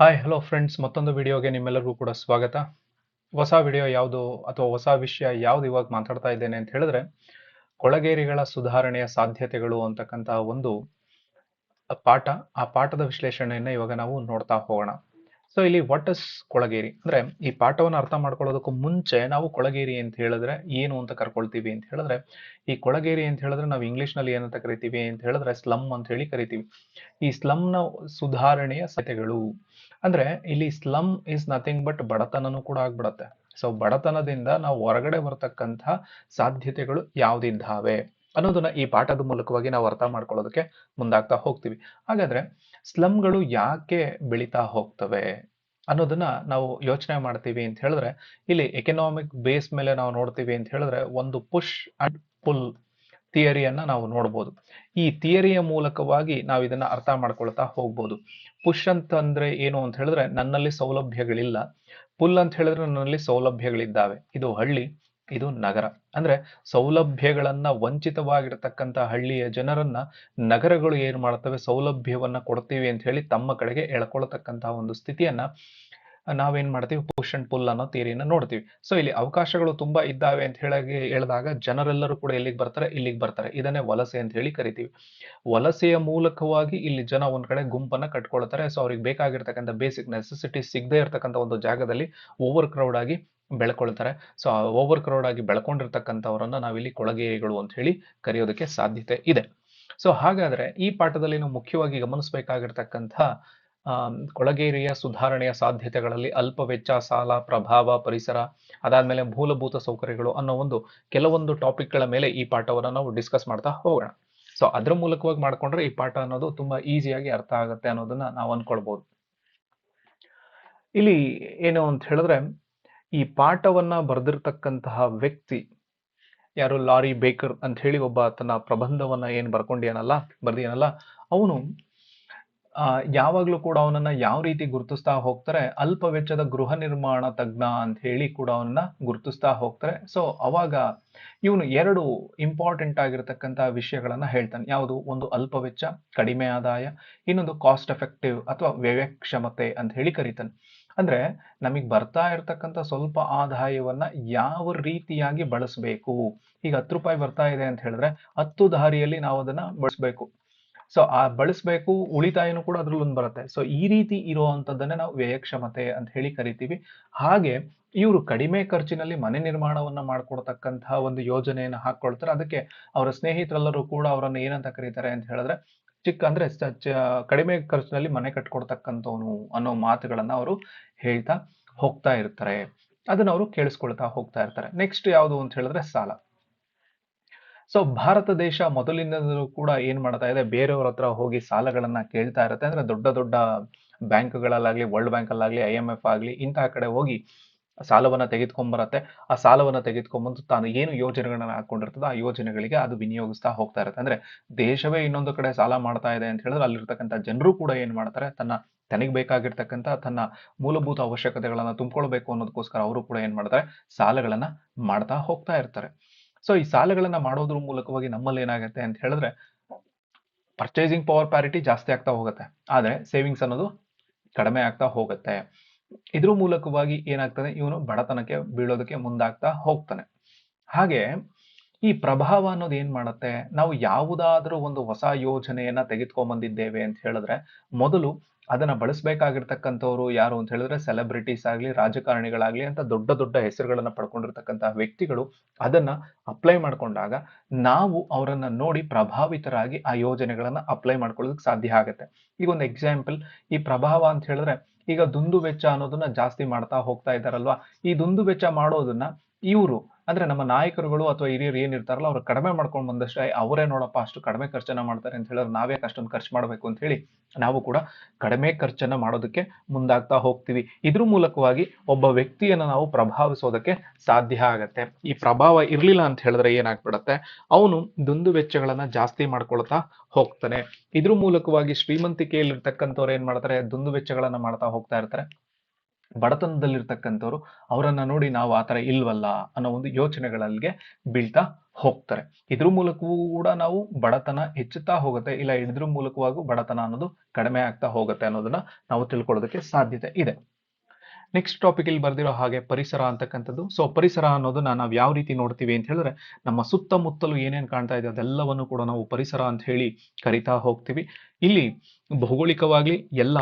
Hi hello friends ಮತ್ತೊಂದು ವಿಡಿಯೋಗೆ ನಿಮ್ಮೆಲ್ಲರಿಗೂ ಕೂಡ ಸ್ವಾಗತ. ಹೊಸ ವಿಡಿಯೋ ಯಾವುದು ಅಥವಾ ಹೊಸ ವಿಷಯ ಯಾವುದು ಇವಾಗ ಮಾತಾಡ್ತಾ ಇದ್ದೇನೆ ಅಂತ ಹೇಳಿದ್ರೆ, ಕೊಳಗೇರಿಗಳ ಸುಧಾರಣೆಯ ಸಾಧ್ಯತೆಗಳು ಅಂತಕ್ಕಂತಹ ಒಂದು ಪಾಠ. ಆ ಪಾಠದ ವಿಶ್ಲೇಷಣೆಯನ್ನು ಇವಾಗ ನಾವು ನೋಡ್ತಾ ಹೋಗೋಣ. ಸೊ ಇಲ್ಲಿ ವಾಟ್ ಇಸ್ ಕೊಳಗೇರಿ? ಅಂದ್ರೆ ಈ ಪಾಠವನ್ನು ಅರ್ಥ ಮಾಡ್ಕೊಳ್ಳೋದಕ್ಕೂ ಮುಂಚೆ ನಾವು ಕೊಳಗೇರಿ ಅಂತ ಹೇಳಿದ್ರೆ ಏನು ಅಂತ ಕರ್ಕೊಳ್ತೀವಿ ಅಂತ ಹೇಳಿದ್ರೆ, ಈ ಕೊಳಗೇರಿ ಅಂತ ಹೇಳಿದ್ರೆ ನಾವು ಇಂಗ್ಲಿಷ್ನಲ್ಲಿ ಏನಂತ ಕರಿತೀವಿ ಅಂತ ಹೇಳಿದ್ರೆ ಸ್ಲಮ್ ಅಂತ ಹೇಳಿ ಕರಿತೀವಿ. ಈ ಸ್ಲಮ್ನ ಸುಧಾರಣೆಯ ಸತೆಗಳು ಅಂದ್ರೆ ಇಲ್ಲಿ ಸ್ಲಮ್ ಇಸ್ ನಥಿಂಗ್ ಬಟ್ ಬಡತನನೂ ಕೂಡ ಆಗ್ಬಿಡತ್ತೆ. ಸೊ ಬಡತನದಿಂದ ನಾವು ಹೊರಗಡೆ ಬರ್ತಕ್ಕಂಥ ಸಾಧ್ಯತೆಗಳು ಯಾವ್ದಿದ್ದಾವೆ ಅನ್ನೋದನ್ನ ಈ ಪಾಠದ ಮೂಲಕವಾಗಿ ನಾವು ಅರ್ಥ ಮಾಡ್ಕೊಳ್ಳೋದಕ್ಕೆ ಮುಂದಾಗ್ತಾ ಹೋಗ್ತೀವಿ. ಹಾಗಾದ್ರೆ ಸ್ಲಮ್ಗಳು ಯಾಕೆ ಬೆಳೀತಾ ಹೋಗ್ತವೆ ಅನ್ನೋದನ್ನ ನಾವು ಯೋಚನೆ ಮಾಡ್ತೀವಿ ಅಂತ ಹೇಳಿದ್ರೆ, ಇಲ್ಲಿ ಎಕನಾಮಿಕ್ ಬೇಸ್ ಮೇಲೆ ನಾವು ನೋಡ್ತೀವಿ ಅಂತ ಹೇಳಿದ್ರೆ ಒಂದು ಪುಷ್ ಅಂಡ್ ಪುಲ್ ಥಿಯರಿಯನ್ನ ನಾವು ನೋಡ್ಬೋದು. ಈ ಥಿಯರಿಯ ಮೂಲಕವಾಗಿ ನಾವು ಇದನ್ನ ಅರ್ಥ ಮಾಡ್ಕೊಳ್ತಾ ಹೋಗ್ಬೋದು. ಪುಷ್ ಅಂತಂದ್ರೆ ಏನು ಅಂತ ಹೇಳಿದ್ರೆ ನನ್ನಲ್ಲಿ ಸೌಲಭ್ಯಗಳಿಲ್ಲ. ಪುಲ್ ಅಂತ ಹೇಳಿದ್ರೆ ನನ್ನಲ್ಲಿ ಸೌಲಭ್ಯಗಳಿದ್ದಾವೆ. ಇದು ಹಳ್ಳಿ. ಇದು ನಗರ. ಅಂದ್ರೆ ಸೌಲಭ್ಯಗಳನ್ನ ವಂಚಿತವಾಗಿರ್ತಕ್ಕಂಥ ಹಳ್ಳಿಯ ಜನರನ್ನ ನಗರಗಳು ಏನ್ ಮಾಡ್ತವೆ? ಸೌಲಭ್ಯವನ್ನ ಕೊಡ್ತೀವಿ ಅಂತ ಹೇಳಿ ತಮ್ಮ ಕಡೆಗೆ ಎಳ್ಕೊಳ್ತಕ್ಕಂತಹ ಒಂದು ಸ್ಥಿತಿಯನ್ನ ನಾವೇನ್ ಮಾಡ್ತೀವಿ? ಪುಷ್ ಅಂಡ್ ಪುಲ್ ಅನ್ನೋ ಥಿಯರಿನ ನೋಡ್ತೀವಿ. ಸೊ ಇಲ್ಲಿ ಅವಕಾಶಗಳು ತುಂಬಾ ಇದ್ದಾವೆ ಅಂತ ಹೇಳಿ ಹೇಳಿದಾಗ ಜನರೆಲ್ಲರೂ ಕೂಡ ಎಲ್ಲಿಗೆ ಬರ್ತಾರೆ? ಇಲ್ಲಿಗೆ ಬರ್ತಾರೆ. ಇದನ್ನೇ ವಲಸೆ ಅಂತ ಹೇಳಿ ಕರಿತೀವಿ. ವಲಸೆಯ ಮೂಲಕವಾಗಿ ಇಲ್ಲಿ ಜನ ಒಂದ್ ಕಡೆ ಗುಂಪನ್ನ ಕಟ್ಕೊಳ್ತಾರೆ. ಸೊ ಅವ್ರಿಗೆ ಬೇಕಾಗಿರ್ತಕ್ಕಂಥ ಬೇಸಿಕ್ ನೆಸೆಸಿಟಿ ಸಿಗದೇ ಇರತಕ್ಕಂಥ ಒಂದು ಜಾಗದಲ್ಲಿ ಓವರ್ ಕ್ರೌಡ್ ಆಗಿ ಬೆಳ್ಕೊಳ್ತಾರೆ. ಸೊ ಓವರ್ ಕ್ರೌಡ್ ಆಗಿ ಬೆಳ್ಕೊಂಡಿರ್ತಕ್ಕಂಥವರನ್ನ ನಾವಿಲ್ಲಿ ಕೊಳಗೇರಿಗಳು ಅಂತ ಹೇಳಿ ಕರೆಯೋದಕ್ಕೆ ಸಾಧ್ಯತೆ ಇದೆ. ಸೊ ಹಾಗಾದ್ರೆ ಈ ಪಾಠದಲ್ಲಿ ನಾವು ಮುಖ್ಯವಾಗಿ ಗಮನಿಸಬೇಕಾಗಿರ್ತಕ್ಕಂಥ ಕೊಳಗೇರಿಯ ಸುಧಾರಣೆಯ ಸಾಧ್ಯತೆಗಳಲ್ಲಿ ಅಲ್ಪ ವೆಚ್ಚ, ಸಾಲ, ಪ್ರಭಾವ, ಪರಿಸರ, ಅದಾದ್ಮೇಲೆ ಮೂಲಭೂತ ಸೌಕರ್ಯಗಳು ಅನ್ನೋ ಒಂದು ಕೆಲವೊಂದು ಟಾಪಿಕ್ಗಳ ಮೇಲೆ ಈ ಪಾಠವನ್ನು ನಾವು ಡಿಸ್ಕಸ್ ಮಾಡ್ತಾ ಹೋಗೋಣ. ಸೊ ಅದ್ರ ಮೂಲಕವಾಗಿ ಮಾಡ್ಕೊಂಡ್ರೆ ಈ ಪಾಠ ಅನ್ನೋದು ತುಂಬಾ ಈಸಿಯಾಗಿ ಅರ್ಥ ಆಗುತ್ತೆ ಅನ್ನೋದನ್ನ ನಾವು ಅನ್ಕೊಳ್ಬಹುದು ಇಲ್ಲಿ ಏನು ಅಂತ ಹೇಳಿದ್ರೆ, ಈ ಪಾಠವನ್ನ ಬರೆದಿರ್ತಕ್ಕಂತಹ ವ್ಯಕ್ತಿ ಯಾರು? ಲಾರಿ ಬೇಕರ್ ಅಂತ ಹೇಳಿ ಒಬ್ಬ ತನ್ನ ಪ್ರಬಂಧವನ್ನ ಏನ್ ಬರ್ಕೊಂಡಿಯನಲ್ಲ, ಬರ್ದಿಯನಲ್ಲ, ಅವನು ಯಾವಾಗ್ಲೂ ಕೂಡ ಅವನನ್ನ ಯಾವ ರೀತಿ ಗುರುತಿಸ್ತಾ ಹೋಗ್ತಾರೆ, ಅಲ್ಪ ವೆಚ್ಚದ ಗೃಹ ನಿರ್ಮಾಣ ತಜ್ಞ ಅಂತ ಹೇಳಿ ಕೂಡ ಅವನನ್ನ ಗುರುತಿಸ್ತಾ ಹೋಗ್ತಾರೆ. ಸೊ ಅವಾಗ ಇವನು ಎರಡು ಇಂಪಾರ್ಟೆಂಟ್ ಆಗಿರತಕ್ಕಂಥ ವಿಷಯಗಳನ್ನ ಹೇಳ್ತಾನೆ. ಯಾವುದು? ಒಂದು ಅಲ್ಪ ವೆಚ್ಚ, ಕಡಿಮೆ ಆದಾಯ, ಇನ್ನೊಂದು ಕಾಸ್ಟ್ ಎಫೆಕ್ಟಿವ್ ಅಥವಾ ವ್ಯಯಕ್ಷಮತೆ ಅಂತ ಹೇಳಿ ಕರೀತಾನೆ. ಅಂದ್ರೆ ನಮಗೆ ಬರ್ತಾ ಇರತಕ್ಕಂಥ ಸ್ವಲ್ಪ ಆದಾಯವನ್ನ ಯಾವ ರೀತಿಯಾಗಿ ಬಳಸಬೇಕು? ಈಗ ಹತ್ತು ರೂಪಾಯಿ ಬರ್ತಾ ಇದೆ ಅಂತ ಹೇಳಿದ್ರೆ ಹತ್ತು ದಾರಿಯಲ್ಲಿ ನಾವು ಅದನ್ನ ಬಳಸಬೇಕು. ಸೊ ಆ ಬಳಸಬೇಕು ಉಳಿತಾಯನೂ ಕೂಡ ಅದ್ರಲ್ಲೊಂದು ಬರುತ್ತೆ. ಸೊ ಈ ರೀತಿ ಇರುವಂತದ್ದನ್ನೇ ನಾವು ವ್ಯಯಕ್ಷಮತೆ ಅಂತ ಹೇಳಿ ಕರಿತೀವಿ. ಹಾಗೆ ಇವರು ಕಡಿಮೆ ಖರ್ಚಿನಲ್ಲಿ ಮನೆ ನಿರ್ಮಾಣವನ್ನ ಮಾಡ್ಕೊಡ್ತಕ್ಕಂತಹ ಒಂದು ಯೋಜನೆಯನ್ನು ಹಾಕೊಳ್ತಾರೆ ಅದಕ್ಕೆ ಅವರ ಸ್ನೇಹಿತರೆಲ್ಲರೂ ಕೂಡ ಅವರನ್ನು ಏನಂತ ಕರೀತಾರೆ ಅಂತ ಹೇಳಿದ್ರೆ ಚಿಕ್ಕ ಅಂದ್ರೆ ಕಡಿಮೆ ಖರ್ಚಿನಲ್ಲಿ ಮನೆ ಕಟ್ಕೊಡ್ತಕ್ಕಂಥವನು ಅನ್ನೋ ಮಾತುಗಳನ್ನ ಅವರು ಹೇಳ್ತಾ ಹೋಗ್ತಾ ಇರ್ತಾರೆ. ಅದನ್ನ ಅವರು ಕೇಳಿಸ್ಕೊಳ್ತಾ ಹೋಗ್ತಾ ಇರ್ತಾರೆ. ನೆಕ್ಸ್ಟ್ ಯಾವುದು ಅಂತ ಹೇಳಿದ್ರೆ ಸಾಲ. ಸೊ ಭಾರತ ದೇಶ ಮೊದಲಿನಿಂದಲೂ ಕೂಡ ಏನ್ ಮಾಡ್ತಾ ಇದೆ, ಬೇರೆಯವ್ರ ಹತ್ರ ಹೋಗಿ ಸಾಲಗಳನ್ನ ಕೇಳ್ತಾ ಇರುತ್ತೆ. ಅಂದ್ರೆ ದೊಡ್ಡ ದೊಡ್ಡ ಬ್ಯಾಂಕ್ಗಳಲ್ಲಾಗ್ಲಿ, ವರ್ಲ್ಡ್ ಬ್ಯಾಂಕ್ ಅಲ್ಲಾಗ್ಲಿ ಐ ಎಂ ಎಫ್ ಆಗ್ಲಿ ಇಂತಹ ಕಡೆ ಹೋಗಿ ಸಾಲವನ್ನ ತೆಗೆದುಕೊಂಡ್ಬರತ್ತೆ ಆ ಸಾಲವನ್ನ ತೆಗೆದುಕೊಂಡ್ಬಂದು ತಾನು ಏನು ಯೋಜನೆಗಳನ್ನ ಹಾಕೊಂಡಿರ್ತದೋ ಆ ಯೋಜನೆಗಳಿಗೆ ಅದು ವಿನಿಯೋಗಿಸ್ತಾ ಹೋಗ್ತಾ ಇರುತ್ತೆ. ಅಂದ್ರೆ ದೇಶವೇ ಇನ್ನೊಂದು ಕಡೆ ಸಾಲ ಮಾಡ್ತಾ ಇದೆ ಅಂತ ಹೇಳಿದ್ರೆ ಅಲ್ಲಿರ್ತಕ್ಕಂಥ ಜನರು ಕೂಡ ಏನ್ ಮಾಡ್ತಾರೆ, ತನ್ನ ತನಗೆ ಬೇಕಾಗಿರ್ತಕ್ಕಂಥ ತನ್ನ ಮೂಲಭೂತ ಅವಶ್ಯಕತೆಗಳನ್ನ ತುಂಬಿಕೊಳ್ಬೇಕು ಅನ್ನೋದಕ್ಕೋಸ್ಕರ ಅವರು ಕೂಡ ಏನ್ ಮಾಡ್ತಾರೆ, ಸಾಲಗಳನ್ನ ಮಾಡ್ತಾ ಹೋಗ್ತಾ ಇರ್ತಾರೆ. ಸೊ ಈ ಸಾಲಗಳನ್ನ ಮಾಡೋದ್ರ ಮೂಲಕವಾಗಿ ನಮ್ಮಲ್ಲಿ ಏನಾಗುತ್ತೆ ಅಂತ ಹೇಳಿದ್ರೆ ಪರ್ಚೇಸಿಂಗ್ ಪವರ್ ಪ್ಯಾರಿಟಿ ಜಾಸ್ತಿ ಆಗ್ತಾ ಹೋಗುತ್ತೆ. ಆದ್ರೆ ಸೇವಿಂಗ್ಸ್ ಅನ್ನೋದು ಕಡಿಮೆ ಆಗ್ತಾ ಹೋಗುತ್ತೆ. ಇದ್ರ ಮೂಲಕವಾಗಿ ಏನಾಗ್ತದೆ? ಇವನು ಬಡತನಕ್ಕೆ ಬೀಳೋದಕ್ಕೆ ಮುಂದಾಗ್ತಾ ಹೋಗ್ತಾನೆ. ಹಾಗೆ ಈ ಪ್ರಭಾವ ಅನ್ನೋದು ಏನ್ ಮಾಡುತ್ತೆ? ನಾವು ಯಾವುದಾದ್ರೂ ಒಂದು ಹೊಸ ಯೋಜನೆಯನ್ನ ತೆಗೆದುಕೊಂಡ್ ಬಂದಿದ್ದೇವೆ ಅಂತ ಹೇಳಿದ್ರೆ, ಮೊದಲು ಅದನ್ನ ಬಳಸಬೇಕಾಗಿರ್ತಕ್ಕಂಥವ್ರು ಯಾರು ಅಂತ ಹೇಳಿದ್ರೆ ಸೆಲೆಬ್ರಿಟೀಸ್ ಆಗ್ಲಿ, ರಾಜಕಾರಣಿಗಳಾಗ್ಲಿ ಅಂತ ದೊಡ್ಡ ದೊಡ್ಡ ಹೆಸರುಗಳನ್ನ ಪಡ್ಕೊಂಡಿರ್ತಕ್ಕಂತಹ ವ್ಯಕ್ತಿಗಳು ಅದನ್ನ ಅಪ್ಲೈ ಮಾಡ್ಕೊಂಡಾಗ ನಾವು ಅವರನ್ನ ನೋಡಿ ಪ್ರಭಾವಿತರಾಗಿ ಆ ಯೋಜನೆಗಳನ್ನ ಅಪ್ಲೈ ಮಾಡ್ಕೊಳ್ಳೋದಕ್ಕೆ ಸಾಧ್ಯ ಆಗುತ್ತೆ. ಈಗ ಒಂದು ಎಕ್ಸಾಂಪಲ್ ಈ ಪ್ರಭಾವ ಅಂತ ಹೇಳಿದ್ರೆ ಈಗ ದುಂದು ವೆಚ್ಚ ಅನ್ನೋದನ್ನ ಜಾಸ್ತಿ ಮಾಡ್ತಾ ಹೋಗ್ತಾ ಇದ್ದಾರಲ್ವಾ ಈ ದುಂದು ವೆಚ್ಚ ಮಾಡೋದನ್ನ ಇವರು ಅಂದ್ರೆ ನಮ್ಮ ನಾಯಕರುಗಳು ಅಥವಾ ಹಿರಿಯರು ಏನಿರ್ತಾರಲ್ಲ ಅವ್ರು ಕಡಿಮೆ ಮಾಡ್ಕೊಂಡು ಬಂದಷ್ಟೇ ಅವರೇ ನೋಡಪ್ಪ, ಅಷ್ಟು ಕಡಿಮೆ ಖರ್ಚನ್ನ ಮಾಡ್ತಾರೆ ಅಂತ ಹೇಳಿದ್ರೆ ನಾವ್ಯಾಕೆ ಅಷ್ಟೊಂದು ಖರ್ಚು ಮಾಡಬೇಕು ಅಂತ ಹೇಳಿ ನಾವು ಕೂಡ ಕಡಿಮೆ ಖರ್ಚನ್ನ ಮಾಡೋದಕ್ಕೆ ಮುಂದಾಗ್ತಾ ಹೋಗ್ತೀವಿ. ಇದ್ರ ಮೂಲಕವಾಗಿ ಒಬ್ಬ ವ್ಯಕ್ತಿಯನ್ನ ನಾವು ಪ್ರಭಾವಿಸೋದಕ್ಕೆ ಸಾಧ್ಯ ಆಗತ್ತೆ. ಈ ಪ್ರಭಾವ ಇರಲಿಲ್ಲ ಅಂತ ಹೇಳಿದ್ರೆ ಏನಾಗ್ಬಿಡತ್ತೆ? ಅವನು ದುಂದು ವೆಚ್ಚಗಳನ್ನ ಜಾಸ್ತಿ ಮಾಡ್ಕೊಳ್ತಾ ಹೋಗ್ತಾನೆ. ಇದ್ರ ಮೂಲಕವಾಗಿ ಶ್ರೀಮಂತಿಕೆಯಲ್ಲಿರ್ತಕ್ಕಂಥವ್ರು ಏನ್ ಮಾಡ್ತಾರೆ? ದುಂದು ವೆಚ್ಚಗಳನ್ನ ಮಾಡ್ತಾ ಹೋಗ್ತಾ ಇರ್ತಾರೆ. ಬಡತನದಲ್ಲಿರ್ತಕ್ಕಂಥವ್ರು ಅವರನ್ನ ನೋಡಿ ನಾವು ಆ ಥರ ಇಲ್ವಲ್ಲ ಅನ್ನೋ ಒಂದು ಯೋಚನೆಗಳಿಗೆ ಬೀಳ್ತಾ ಹೋಗ್ತಾರೆ. ಇದ್ರ ಮೂಲಕವೂ ಕೂಡ ನಾವು ಬಡತನ ಹೆಚ್ಚುತ್ತಾ ಹೋಗುತ್ತೆ, ಇಲ್ಲ ಇದ್ರ ಮೂಲಕವಾಗೂ ಬಡತನ ಅನ್ನೋದು ಕಡಿಮೆ ಆಗ್ತಾ ಹೋಗುತ್ತೆ ಅನ್ನೋದನ್ನ ನಾವು ತಿಳ್ಕೊಳ್ಳೋದಕ್ಕೆ ಸಾಧ್ಯತೆ ಇದೆ. ನೆಕ್ಸ್ಟ್ ಟಾಪಿಕ್ ಇಲ್ಲಿ ಬರ್ದಿರೋ ಹಾಗೆ ಪರಿಸರ ಅಂತಕ್ಕಂಥದ್ದು. ಸೊ ಪರಿಸರ ಅನ್ನೋದನ್ನ ನಾವು ಯಾವ ರೀತಿ ನೋಡ್ತೀವಿ ಅಂತ ಹೇಳಿದ್ರೆ, ನಮ್ಮ ಸುತ್ತಮುತ್ತಲು ಏನೇನು ಕಾಣ್ತಾ ಇದೆ ಅದೆಲ್ಲವನ್ನು ಕೂಡ ನಾವು ಪರಿಸರ ಅಂತ ಹೇಳಿ ಕರಿತಾ ಹೋಗ್ತೀವಿ. ಇಲ್ಲಿ ಭೌಗೋಳಿಕವಾಗಿ ಎಲ್ಲ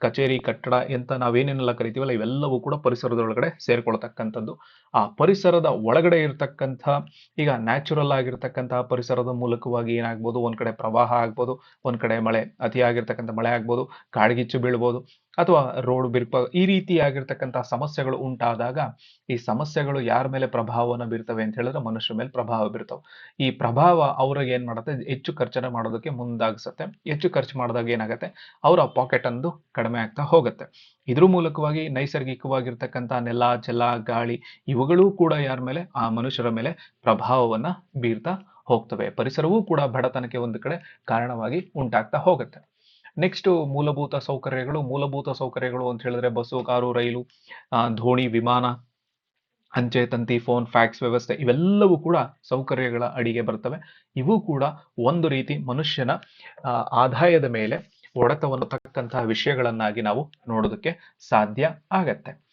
ಕಚೇರಿ, ಕಟ್ಟಡ ಅಂತ ನಾವೇನೇನೆಲ್ಲ ಕರಿತೀವಲ್ಲ, ಇವೆಲ್ಲವೂ ಕೂಡ ಪರಿಸರದೊಳಗಡೆ ಸೇರ್ಕೊಳ್ತಕ್ಕಂಥದ್ದು. ಆ ಪರಿಸರದ ಒಳಗಡೆ ಇರತಕ್ಕಂಥ, ಈಗ ನ್ಯಾಚುರಲ್ ಆಗಿರ್ತಕ್ಕಂತಹ ಪರಿಸರದ ಮೂಲಕವಾಗಿ ಏನಾಗ್ಬೋದು, ಒಂದ್ ಕಡೆ ಪ್ರವಾಹ ಆಗ್ಬೋದು, ಒಂದ್ ಕಡೆ ಮಳೆ ಅತಿಯಾಗಿರ್ತಕ್ಕಂಥ ಮಳೆ ಆಗ್ಬೋದು, ಕಾಡ್ಗಿಚ್ಚು ಬೀಳ್ಬೋದು ಅಥವಾ ರೋಡ್ ಬಿರ್ಪ, ಈ ರೀತಿಯಾಗಿರ್ತಕ್ಕಂತಹ ಸಮಸ್ಯೆಗಳು ಉಂಟಾದಾಗ ಈ ಸಮಸ್ಯೆಗಳು ಯಾರ ಮೇಲೆ ಪ್ರಭಾವವನ್ನು ಬೀರ್ತವೆ ಅಂತ ಹೇಳಿದ್ರೆ ಮನುಷ್ಯರ ಮೇಲೆ ಪ್ರಭಾವ ಬೀರ್ತವೆ. ಈ ಪ್ರಭಾವ ಅವ್ರಿಗೆ ಏನ್ ಮಾಡುತ್ತೆ? ಹೆಚ್ಚು ಖರ್ಚನ್ನ ಮಾಡೋದಕ್ಕೆ ಮುಂದಾಗಿಸುತ್ತೆ. ಹೆಚ್ಚು ಖರ್ಚು ಮಾಡಿದಾಗ ಏನಾಗುತ್ತೆ? ಅವರ ಪಾಕೆಟ್ ಅಂದು ಕಡಿಮೆ ಆಗ್ತಾ ಹೋಗುತ್ತೆ. ಇದ್ರ ಮೂಲಕವಾಗಿ ನೈಸರ್ಗಿಕವಾಗಿರ್ತಕ್ಕಂಥ ನೆಲ, ಜಲ, ಗಾಳಿ ಇವುಗಳೂ ಕೂಡ ಯಾರ ಮೇಲೆ? ಆ ಮನುಷ್ಯರ ಮೇಲೆ ಪ್ರಭಾವವನ್ನ ಬೀರ್ತಾ ಹೋಗ್ತವೆ. ಪರಿಸರವೂ ಕೂಡ ಬಡತನಕ್ಕೆ ಒಂದು ಕಡೆ ಕಾರಣವಾಗಿ ಉಂಟಾಗ್ತಾ ಹೋಗುತ್ತೆ. ನೆಕ್ಸ್ಟ್ ಮೂಲಭೂತ ಸೌಕರ್ಯಗಳು ಮೂಲಭೂತ ಸೌಕರ್ಯಗಳು ಅಂತ ಹೇಳಿದ್ರೆ ಬಸ್ಸು, ಕಾರು, ರೈಲು ದೋಣಿ ವಿಮಾನ, ಅಂಚೆ, ತಂತಿ ಫೋನ್ ಫ್ಯಾಕ್ಸ್ ವ್ಯವಸ್ಥೆ ಇವೆಲ್ಲವೂ ಕೂಡ ಸೌಕರ್ಯಗಳ ಅಡಿಗೆ ಬರ್ತವೆ. ಇವು ಕೂಡ ಒಂದು ರೀತಿ ಮನುಷ್ಯನ ಆದಾಯದ ಮೇಲೆ ಒಡೆತವನ್ನು ತಕ್ಕಂತಹ ವಿಷಯಗಳನ್ನಾಗಿ ನಾವು ನೋಡೋದಕ್ಕೆ ಸಾಧ್ಯ ಆಗತ್ತೆ.